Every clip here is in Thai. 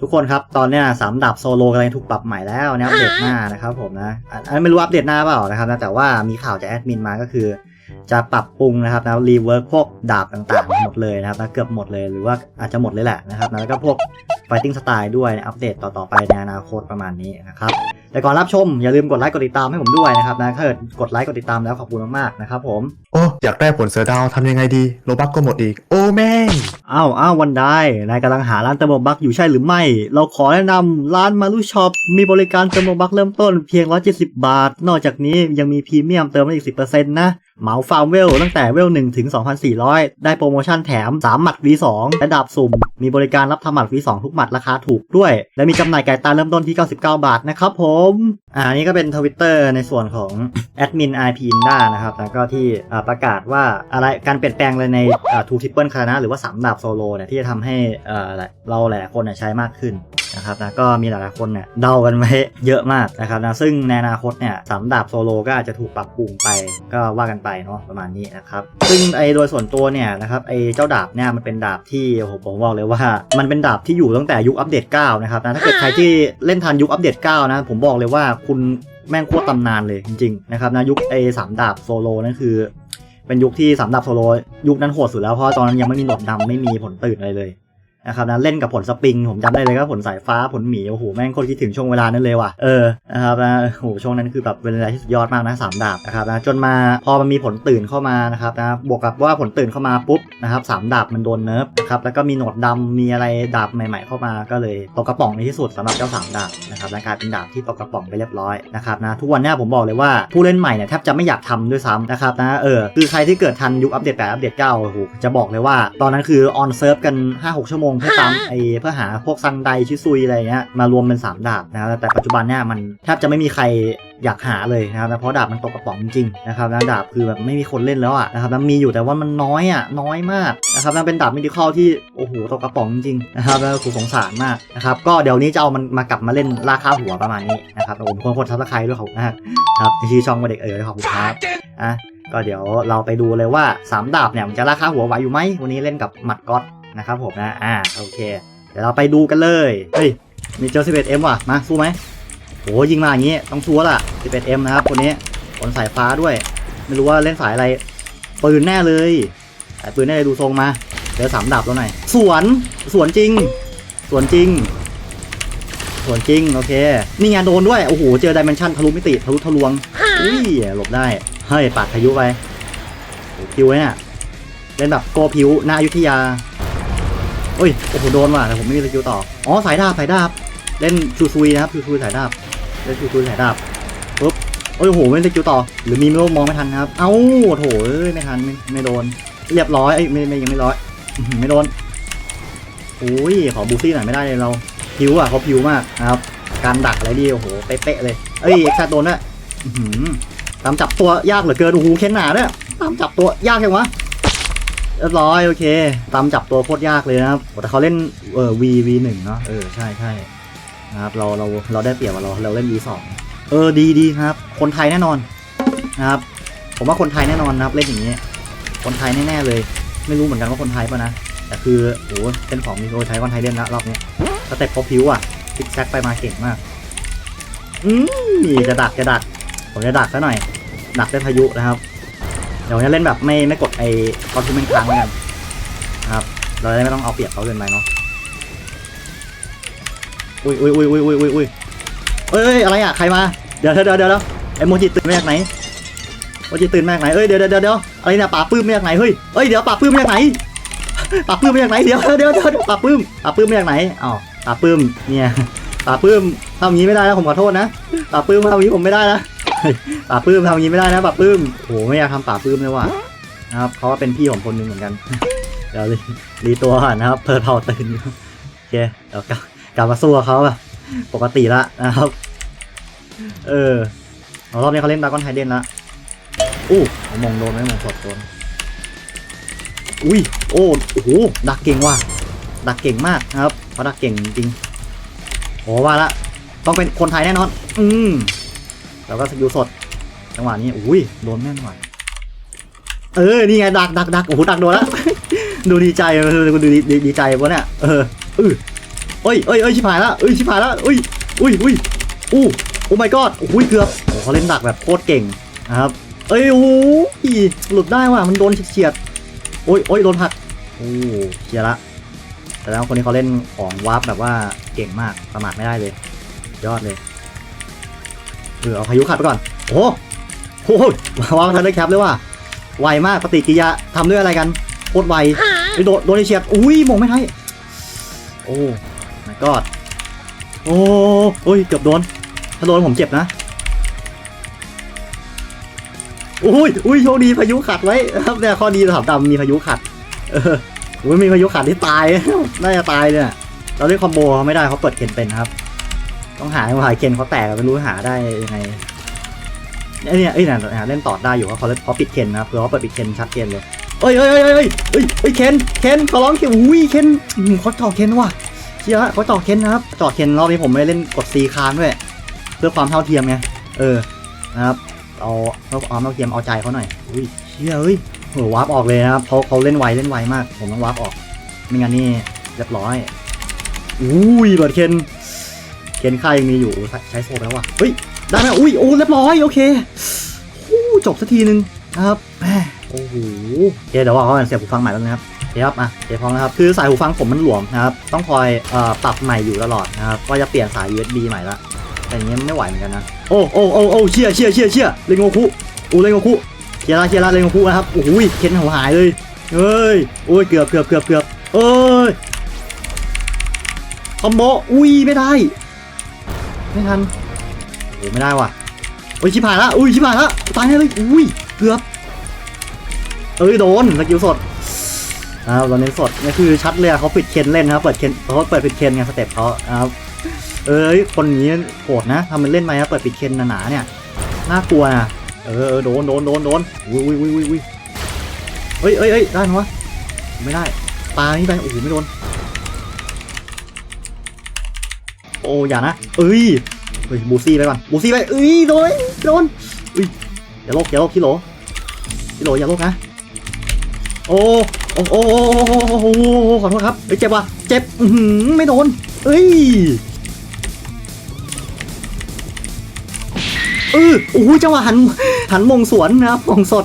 ทุกคนครับตอนเนี้ยสามดาบโซโลกำลังถูกปรับใหม่แล้วในอัปเดตหน้านะครับผมนะอันอันไม่รู้อัปเดตหน้าเปล่านะครับนะแต่ว่ามีข่าวจากแอดมินมาก็คือ จะปรับปรุงนะครับนะรีเวิร์กพวกดาบต่างๆหมดเลยนะครับนะเกือบหมดเลยหรือว่าอาจจะหมดเลยแหละนะครับนะแล้วก็พวก Fighting Style ด้วยอัปเดตต่อๆไปในอนาคตประมาณนี้นะครับ แต่ก่อนรับชมอย่าลืมกดไลค์กดติดตามให้ผมด้วยนะครับนะถ้าเกิดกดไลค์กดติดตามแล้วขอบคุณมากๆนะครับผม โอ้อยากได้ผลเสือดาวทำยังไงดีโลบักก็หมดอีก โอ้แม่งอ้าวอ้าววันได้นายกำลังหาร้านเติมโลบักอยู่ใช่หรือไม่ เราขอแนะนำร้านมารุช็อปมีบริการเติมโลบักเริ่มต้นเพียง 170 บาท นอกจากนี้ยังมีพรีเมียมเติมได้อีก 10%นะ เหมาฟาร์มเวลตั้งแต่เวล1ถึง 2,400 ได้โปรโมชั่นแถม 3 หมัด V2 และดาบสุ่ม มีบริการรับทำหมัด V2 ทุกหมัดราคาถูกด้วย และมีจำหน่ายไก่ตาเริ่มต้นที่ 99 บาทนะครับผม อ่านี่ก็เป็นทวิตเตอร์ในส่วนของแอดมิน IP Inda นะครับ แล้วก็ที่ประกาศว่าอะไรการเปลี่ยนแปลงเลยในทูทิปเปิลคานะหรือว่าสามดาบโซโลเนี่ยที่จะทำให้เราหลายคนเนี่ยใช้มากขึ้นนะครับนะก็มีหลายๆคนเนี่ยเดากันไว้เยอะมากนะครับนะซึ่งในอนาคตเนี่ยสามดาบโซโลก็อาจจะถูกปรับปรุงไปก็ว่ากันไปเนาะประมาณนี้นะครับซึ่งไอโดยส่วนตัวเนี่ยนะครับไอเจ้าดาบเนี่ยมันเป็นดาบที่ผมบอกเลยว่า มันเป็นดาบที่อยู่ตั้งแต่ยุคอัปเดต9นะครับนะถ้าเกิดใครที่เล่นทันยุคอัปเดต9นะผมบอกเลยว่าคุณแม่งโคตรตำนานเลยจริงๆนะครับนะยุคไอสามดาบโซโลนั่นคือเป็นยุคที่สามดาบโซโลยุคนั้นโหดสุดแล้วเพราะตอนนั้นยังไม่มีหลอดดำไม่มีผลตื่นอะไรเลย นะครับนะเล่นกับผลสปริง ผมจำได้เลยก็ผลสายฟ้าผลหมีโอ้โหแม่งโคตรคิดถึงช่วงเวลานั้นเลยว่ะเออนะครับนะโอ้โหช่วงนั้นคือแบบเป็นอะไรที่สุดยอดมากนะสามดาบนะครับนะจนมาพอมันมีผลตื่นเข้ามานะครับนะบวกกับว่าผลตื่นเข้ามาปุ๊บนะครับสามดาบมันโดนเนิร์ฟนะครับแล้วก็มีหนวดดำมีอะไรดาบใหม่ ๆ เข้ามาก็เลยตกกระป๋องในที่สุดสำหรับเจ้าสามดาบนะครับและกลายเป็นดาบที่ตกกระป๋องไปเรียบร้อยนะครับนะทุกวันนี้ผมบอกเลยว่าผู้เล่นใหม่เนี่ยแทบจะไม่อยากทำด้วยซ้ำนะครับนะเออคือใครที่เกิดทันยุคอัปเดต8อัปเดต9โอ้โหจะบอกเลยว่า ตอนนั้นคือออนเซิร์ฟกัน5-6ชั่วโมงเพื่อตามไอเพื่อหาพวกซังไดชิซุยอะไรเงี้ยมารวมเป็น 3 ดาบนะครับแต่ปัจจุบันเนี่ยมันแทบจะไม่มีใครอยากหาเลยนะครับนะเพราะดาบมันตกกระป๋องจริงๆนะครับนะดาบคือแบบไม่มีคนเล่นแล้วอะนะครับนะมีอยู่แต่ว่ามันน้อยอะน้อยมากนะครับนะเป็นดาบมิดิคอลที่โอ้โหตกกระป๋องจริงๆนะครับแล้วกูสงสารมากนะครับก็เดี๋ยวนี้จะเอามันมากลับมาเล่นราคาหัวประมาณนี้นะครับผมคนคนทับสไครด้วยขอบคุณมากครับที่ชื่อช่องว่าเด็กเอ๋ยขอบคุณครับอะก็เดี๋ยวเราไปดูเลยว่าสามดาบเนี่ยมันจะราคาหัวไหวอยู่ไหมวันนี้เล่นกับหมัดก๊อต นะครับผมนะ อ่า โอเค เดี๋ยวเราไปดูกันเลย เฮ้ย มีเจอ 11M ว่ะ มา สู้ไหมโห ยิงมาอย่างงี้ ต้องสู้ล่ะ 11M นะครับคนนี้คนสายฟ้าด้วย ไม่รู้ว่าเล่นสายอะไร ปืนแน่เลยสายปืนแน่เลยดูทรงมา เดี๋ยวสามดาบแล้วหน่อย สวน สวนจริง สวนจริง สวนจริง โอเค นี่ไงโดนด้วย โอ้โห เจอดิเมนชันทะลุมิติ ทะลุทะลวง อุ้ย หลบได้ เฮ้ยปัดพายุไปโอ้พิวเนี่ยเล่นแบบโกพิวหน้าอยุธยา โอ้ย โอ้โห โดนว่ะ แต่ผมไม่มีสกิลต่อ อ๋อ สายดาบ สายดาบ เล่นชูซุยนะครับ ชูซุยสายดาบ เล่นชูซุยสายดาบปุ๊บโอ้ยโห ไม่ได้สกิลต่อ หรือมีไม่รู้มองไม่ทันครับ เอ้าโถเอ้ย ไม่ทัน ไม่ไม่โดน เรียบร้อย เอ้ย ไม่ไม่ยังไม่ร้อย ไม่โดนโอ้ย ขอบูซี่หน่อยไม่ได้เลยเราพิวอะเขาพิวมากนะครับ การดักอะไรดี โอ้โห เป๊ะเลย เอ้ย เอ็กซ์ชาโดนด้วยตามจับตัวยากเหลือเกิน โอ้โห เค้นหนาเนี่ยตามจับตัวยากจังวะ เรียบร้อยโอเค ตามจับตัวโคตรยากเลยนะครับแต่เขาเล่นเออ V V หนึ่งเนาะเออใช่ใช่นะครับเราเราเราได้เปรียบว่าเราเราเล่น V สองเออดีดีครับ คนไทยแน่นอนนะครับ ผมว่าคนไทยแน่นอนนะครับเล่นอย่างนี้ คนไทยแน่ๆเลย ไม่รู้เหมือนกันว่าคนไทยป่ะนะแต่คือโอ้เป็นของมีคนไทยคนไทยเล่นละรอบนี้สเต็ปพอพิวอะซิกแซกไปมาเก่งมากอืมจะดักจะดักผมจะดักซะหน่อยดักได้พายุนะครับ ดี๋ยวจะเล่นแบบไม่ไม่กดไอ้คอนทูเมนต์ค้างแล้วกันครับ เราจะไม่ต้องเอาเปรียบเขาเกินไปเนาะอุ้ยอุ้ยอุ้ยอุ้ยอุ้ยอุ้ยอุ้ยเอ้ยอะไรอะใครมาเดี๋ยวเดี๋ยวเดี๋ยวเดี๋ยวไอ้โมจิตื่นมาจากไหนโมจิตื่นมาจากไหนเอ้ยเดี๋ยวเดี๋ยวเดี๋ยวเดี๋ยวอะไรเนี่ยป่าปื้มมาจากไหนเฮ้ยเอ้ยเดี๋ยวป่าปื้มมาจากไหนป่าปื้มมาจากไหนเดี๋ยวเดี๋ยวเดี๋ยวเดี๋ยวป่าปื้มป่าปื้มมาจากไหนอ๋อป่าปื้มเนี่ยป่าปื้มทำอย่างนี้ไม่ได้นะผมขอโทษนะป่าปื้มทำอย่างนี้ผมไม่ได้นะ ป่าปื้มทำอย่างนี้ไม่ได้นะป่าปื้มโหไม่อยากทำป่าปื้มเลยว่ะนะครับเพราะว่าเป็นพี่ของคนหนึ่งเหมือนกันเดี๋ยวรีตัวก่อนนะครับเพิร์ทเผาตื่นอยู่โอเคเดี๋ยวกลับกลับมาสู้กับเขาแบบปกติละนะครับ เออรอบนี้เขาเล่นดากอนไทเดนละอู้ผมมองโดนไหมมองสดโดนอุ้ยโอ้โหดักเก่งว่ะดักเก่งมากนะครับเขาดักเก่งจริงโอ้ว่าละต้องเป็นคนไทยแน่นอน อืม แล้วก็สกิลสด จังหวะนี้อุ้ยโดนแม่นหน่อยเออนี่ไงดักดักดักโอ้โหดักโดนแล้วดูดีใจดูดีดีใจวะเนี่ยเอออือเอ้ยเอ้ยเอ้ยชิบหายละเอ้ยชิบหายละอุ้ยอุ้ยอุ้ยอู้โอ้ my god โอ้ยเกือบโอ้เขาเล่นดักแบบโคตรเก่งนะครับเอ้ยโอ้ยหลุดได้ว่ะมันโดนเฉียดโอ้ยโอ้ยโดนหักโอ้เคลียร์ละแต่แล้วคนนี้เขาเล่นของวาร์ปแบบว่าเก่งมากประมาทไม่ได้เลย ยอดเลย เออเอาพายุขัดไปก่อน โอ้โหวางทันได้แคปเลยว่ะไวมากปฏิกิริยาทำด้วยอะไรกันโคตรไวไอ้โดนโดนไอ้เฉียดอุ้ยมองไม่ทันโอ้ my god โอ้โอ้ยเกือบโดนถ้าโดนผมเจ็บนะอุ้ยอุ้ยโชคดีพายุขัดไว้ครับเนี่ยข้อดีสามดำมีพายุขัด เอออุ้ยมีพายุขัดที่ตายน่าจะตายเนี่ยเราเล่นคอมโบเขาไม่ได้เขาเปิดเคนเป็นครับ ต้องหาหาเคนเขาแตกไม่รู้หาได้ยังไงไอ้เนี่ยไอ้ยเนี่ยเล่นต่อได้อยู่เพราะเขาเขาปิดเคนนะครับเผื่อเขาเปิดปิดเคนชัดเจนเลยเอ้ยเอ้ยเอ้ยเอ้ยเอ้ยเอ้ยเคนเคนเขาร้องเคนอุ้ยเคนเขาจ่อเคนว่ะเชียร์เขาจ่อเคนนะครับจ่อเคนรอบนี้ผมไม่ได้เล่นกดซีคานด้วยเพื่อความเท่าเทียมไงเออนะครับเอาเพื่อความเท่าเทียมเอาใจเขาหน่อยอุ้ยเชียร์เอ้ยโหวาร์ปออกเลยนะครับเขาเขาเล่นไวเล่นไวมาก ผมต้องวาร์ปออกไม่งั้นนี่เรียบร้อยอุ้ยเปิดเคน เคนค่ายังมีอยู่ใช้โซ่ไปแล้วว่ะเฮ้ยได้ไหมอุ้ยโอ้เรียบร้อยโอเคอู้จบสักทีหนึ่งนะครับแหมโอ้โหเคเดี๋ยวว่าเขาเสียบหูฟังใหม่แล้วนะครับโอเคครับอะโอเคพร้อมแล้วครับคือสายหูฟังผมมันหลวมนะครับต้องคอยปรับใหม่อยู่ตลอดนะครับก็จะเปลี่ยนสาย USB ใหม่ละแต่อย่างเงี้ยไม่ไหวเหมือนกันนะโอ้โอ้โอ้โอ้เชี่ยเชี่ยเชี่ยเชี่ยเลงโงคุอูเลงโงคุเชียร์ละเชียร์ละเลงโงคุนะครับโอ้โหเคนหัวหายเลยเฮ้ยโอ้ยเกือบเกือบเกือบเกือบเอ้ยคอมโบอุ้ยไม่ได้ ไม่ทันโอ้ไม่ได้ว่ะโอ้ยชิบหายละอุ้ยชิบหายละตายแน่เลยอุ้ยเกือบเอ้ยโดนสกิลสดอ้าวตอนนี้สดนี่คือชัดเลยอะเขาปิดเคนเล่นนะครับเปิดเคนเขาเปิดปิดเคนไงสเต็ปเขานะครับเอ้ยคนนี้โหดนะทำมันเล่นไปนะเปิดปิดเคนหนาๆเนี่ยน่ากลัวนะเออโดนโดนโดนโดนอุ้ยอุ้ยอุ้ยอุ้ยอุ้ยเอ้ยเอ้ยเอ้ยได้ไหมวะไม่ได้ปลานี่ไปโอ้โหไม่โดน อ้อย่านะเอ้ยเฮ้ยบูซี่ไปก่อนบูซี่ไปเอ้ยโดนโดนอุ้ยอย่าโลกอย่าโลกพี่โหลพี่โหลอย่าโลกนะโอ้โอ้โอ้โอ้ขอโทษครับเอ้ยเจ็บว่ะเจ็บอืไม่โดนเอ้ยเออโอ้ยจังหวะหันหันมงสวนนะครับมงสด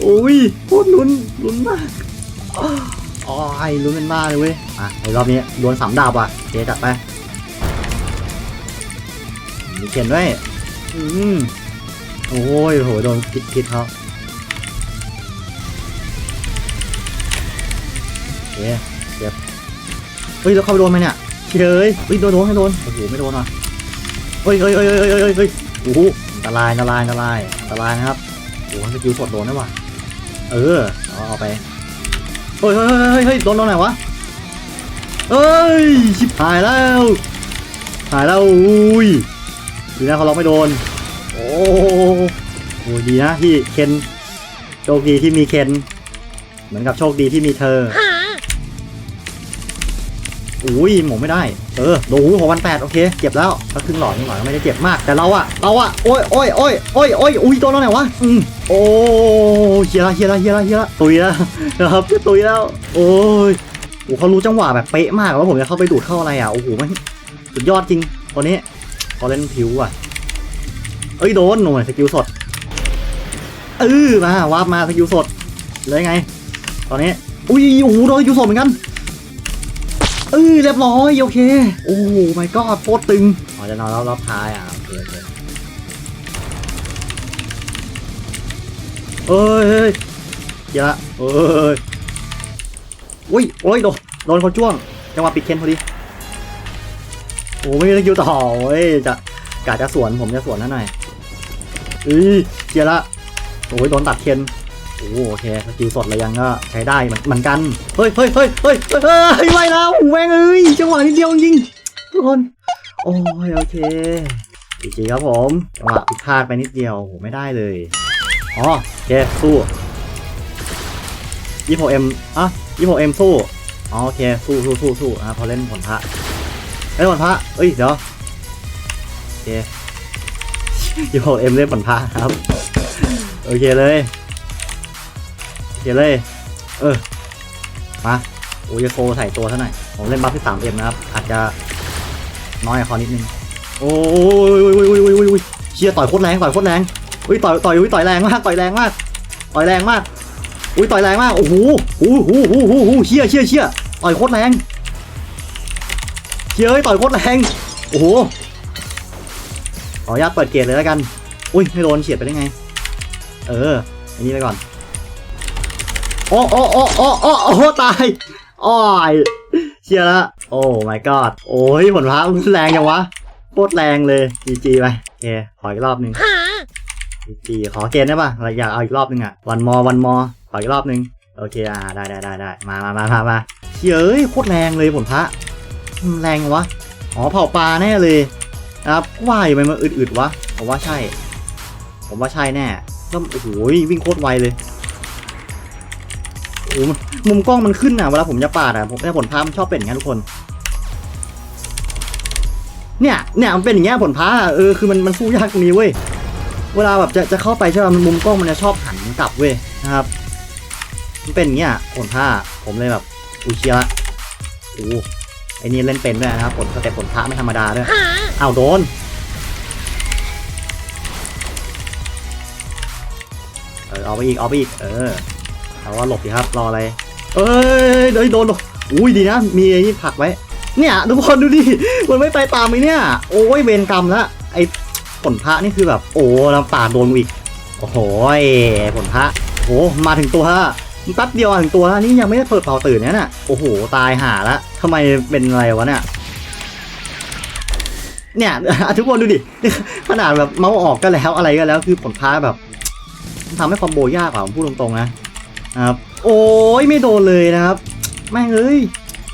โอ้ยโคตรลุ้นลุ้นมากอ๋อไอ้ลุ้นเป็นบ้าเลยเว้ยอะในรอบนี้ดวลสามดาบว่ะโอเคจัดไป มีเขียนด้วยอืมโอ้ยโห โดนพิษพิษเขาโอเคเจ็บเฮ้ยแล้วเขาโดนไหมเนี่ยเฉยเฮ้ยโดนโดนให้โดน โอ้โห ไม่โดนว่ะเฮ้ยเฮ้ยเฮ้ยเฮ้ยเฮ้ยเฮ้ยเฮ้ยโอ้โหอันตรายอันตรายอันตรายอันตรายนะครับโอ้โหสกิลสดโดนได้ว่ะเออ เอาเอาไป เฮ้ยเฮ้ยเฮ้ยเฮ้ยโดนโดนไหนวะเฮ้ย ชิบหายแล้ว หายแล้ว อุ้ย ดีนะเขาล็อกไม่โดน โอ้โหดีนะที่เคนโชคดีที่มีเคน เหมือนกับโชคดีที่มีเธออุ้ยหมงไม่ได้ เออโดนหัววันแปดโอเค เจ็บแล้วก็ครึ่งหลอดนี่หน่อยก็ไม่ได้เจ็บมาก แต่เราอะเราอะโอ้ยโอ้ยโอ้ยโอ้ยโอ้ยอุ้ยโดนแล้วไหนวะ อืมโอ้เฮียละเฮียละเฮียละเฮียละตุยแล้วนะครับตุยแล้ว โอ้ยโอ้เขารู้จังหวะแบบเป๊ะมาก แล้วผมจะเข้าไปดูดเข้าอะไรอะโอ้โหมันสุดยอดจริงตัวนี้ เขาเล่นผิวอะ เอ้ยโดนหน่วยสกิลสดเออมาวาร์ปมาสกิลสดเลยไง ตอนนี้ อุ้ยโอ้โหโดนสกิลสดเหมือนกันเออเรียบร้อยโอเค โอ้โหไม่ก็โคตรตึงอ๋อจะนอนรอบรอบท้ายอะโอเคโอเคเอ้ยเฮ้ยเดี๋ยวละเอ้ยอุ้ยโอ้ยโดนโดนเขาจ้วงจังหวะปิดเคนพอดี โอ้ไม่มีสกิลต่อเว้ยจะกะจะสวนผมจะสวนนั่นหน่อยอือเจียละโอ้ยโดนตัดเคนโอ้โอเคสกิลสดอะไรยังก็ใช้ได้เหมือนเหมือนกันเฮ้ยเฮ้ยเฮ้ยเฮ้ยเฮ้ยไม่แล้วแม่งเอ้ยจังหวะนิดเดียวจริงทุกคนโอ้ยโอเคจริงครับผมจังหวะผิดพลาดไปนิดเดียวโอ้ไม่ได้เลยอ๋อโอเคสู้ยี่โเอ็มอะยี่โเอ็มสู้อ๋อโอเคสู้สู้สู้สู้อะพอเล่นผลพระ อ้ยผลพระเอ้ยเดี๋ยวโอเคยี่ห้อเอ็มเล่นผลพระครับ โอเคเลยโอเคเลย เออ มาโอ้ยโฟใส่ตัวเท่าไหร่ผมเล่นบัฟที่สามเอ็มนะครับ อาจจะน้อยกว่าเขานิดนึง โอ้ยโอ้ยโอ้ยโอ้ยโอ้ยเชียต่อยโคตรแรงต่อยโคตรแรงอุ้ยต่อยต่อยอุ้ยต่อยแรงมากต่อยแรงมากต่อยแรงมากอุ้ยต่อยแรงมากโอ้โหโอ้โหโอ้โหโอ้โหเชียเชียเชียต่อยโคตรแรง เชียเอ้ยต่อยโคตรแรงโอ้โหขออนุญาตเปิดเกรดเลยแล้วกัน อุ้ยไม่โดนเฉียดไปได้ไง เออ อันนี้ไปก่อน โอ้โอ้โอ้โอ้โอ้โอ้ตายอ้อยเชียละ โอ้ my god โอ้ยผลพระมันแรงจังวะโคตรแรงเลยจีจีไปโอเคขออีกรอบหนึ่งจีจีขอเกณฑ์ได้ป่ะเราอยากเอาอีกรอบหนึ่งอะวันมอวันมอขออีกรอบหนึ่งโอเคอ่าได้ได้ได้ได้มามามามามาเฮ้ยโคตรแรงเลยผลพระอืม แรงวะ อ๋อเผาปลาแน่เลยนะครับว่ายไปมันอึดๆวะผมว่าใช่ ผมว่าใช่แน่แล้วโอ้โหวิ่งโคตรไวเลยโอ้มุมกล้องมันขึ้นอะเวลาผมจะปาดอะผมแต่ผลพระมันชอบเป็นอย่างนี้ทุกคน เนี่ยเนี่ยมันเป็นอย่างเงี้ยผลพ้าเออคือมันมันสู้ยากตรงนี้เว้ยเวลาแบบจะจะเข้าไปใช่ป่ะมันมุมกล้องมันจะชอบหันกลับเว้ยนะครับ มันเป็นอย่างเงี้ยผลพ้าผมเลยแบบอูเชียละโอ้ ไอ้นี่เล่นเป็นด้วยนะครับผลสเต็ปผลพ้าไม่ธรรมดาด้วยอ้าวโดนเออเอาไปอีกเอาไปอีกเออเอาว่าหลบดีครับรออะไรเอ้ยเดี๋ยวโดนโดนอุ้ยดีนะมีไอ้นี่ผลักไว้เนี่ยทุกคนดูดิมันไม่ไปตามไอ้เนี่ย โอ้ยเวรกรรมละไอ้ผลพระนี่คือแบบโอ้ลำปาดโดนกูอีกโอ้โหยผลพระโอ้มาถึงตัวละมัน แป๊บเดียวถึงตัวและนี่ยังไม่ได้เปิดเป่าตื่นเนี่ยน่ะโอ้โหตายห่าละทำไมเป็นอะไรวะเนี่ยเนี่ยทุกคนดูดิขนาดแบบเมาออกก็แล้วอะไรก็แล้วคือผลพระแบบทำให้คอมโบยากกว่าผมพูดตรงๆนะครับโอ้ยไม่โดนเลยนะครับแม่งเอ้ย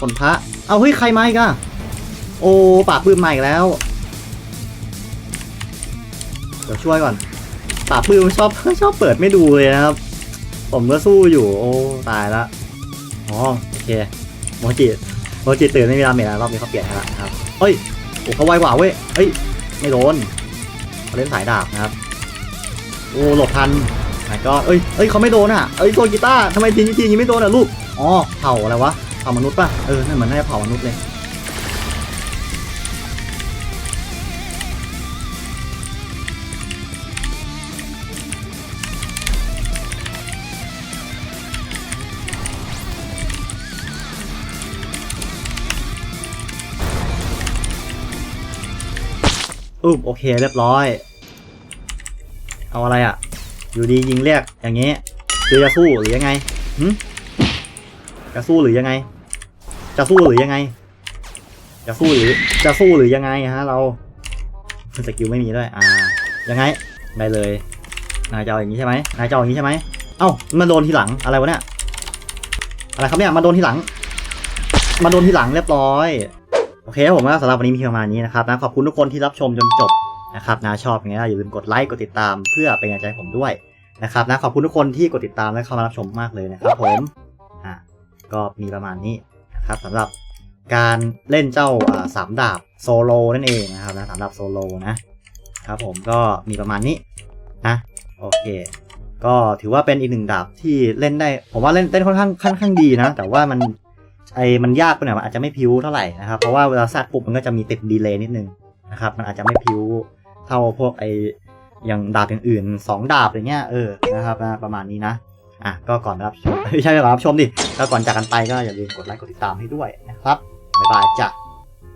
ผลพระเอาเฮ้ยใครมาอีกอะโอ้ปากปืนมาอีกแล้ว เดี๋ยวช่วยก่อนปากปืนชอบชอบเปิดไม่ดูเลยนะครับ ผมก็สู้อยู่ โอ้ตายละอ๋อโอเคโมจิโมจิตื่นไม่มีดาเมจแล้วรอบนี้เขาเปลี่ยนให้ละครับเฮ้ยโอ้เขาไวกว่าเว้ยเฮ้ยไม่โดนเขาเล่นสายดาบนะครับโอ้หลบทันไหนก็เอ้ยเอ้ยเขาไม่โดนอะเอ้ยโซกีต้าทำไมทีนี้ทีนี้ไม่โดนอะลูกอ๋อเผาอะไรวะเผามนุษย์ป่ะเออนั่นเหมือนน่าจะเผามนุษย์เลย อุ๊บโอเคเรียบร้อย เอาอะไรอะ อยู่ดียิงเรียกอย่างเงี้คือจะสู้หรือยังไงหึจะสู้หรือยังไง จะสู้หรือยังไง จะสู้หรือจะสู้หรือยังไงฮะเราสกิลไม่มีด้วย อ่า ยังไง ได้เลย นายจะเอาอย่างนี้ใช่ไหมนายจะเอาอย่างนี้ใช่ไหมเอ้ามาโดนทีหลังอะไรวะเนี่ย อะไรครับเนี่ย มาโดนทีหลัง มาโดนทีหลังเรียบร้อย โอเคครับผมก็สำหรับวันนี้มีประมาณนี้นะครับนะขอบคุณทุกคนที่รับชมจนจบนะครับนะชอบอย่างเงี้ยอย่าลืมกดไลค์กดติดตามเพื่อเป็นกำลังใจผมด้วยนะครับนะขอบคุณทุกคนที่กดติดตามและเข้ามารับชมมากเลยนะครับผมอะก็มีประมาณนี้นะครับสำหรับการเล่นเจ้าอ่าสามดาบโซโลนั่นเองนะครับนะสามดาบโซโลนะครับผมก็มีประมาณนี้นะโอเค ก็ถือว่าเป็นอีกหนึ่งดาบที่เล่นได้ ผมว่าเล่นเล่นค่อนข้างค่อนข้างดีนะ แต่ว่ามัน ไอ้มันยากไปหน่อยมันอาจจะไม่พิ้วเท่าไหร่นะครับ เพราะว่าเวลาซัดปุ๊บมันก็จะมีติดดีเลย์นิดนึงนะครับ มันอาจจะไม่พิ้วเท่าพวกไออย่างดาบอย่างอื่นสองดาบอย่างเงี้ยเออนะครับนะประมาณนี้นะอะก็ก่อนรับชมไม่ใช่ก่อนรับชมดิแล้วก่อนจากกันไปก็อย่าลืมกดไลค์กดติดตามให้ด้วยนะครับบ๊ายบายจ้ะ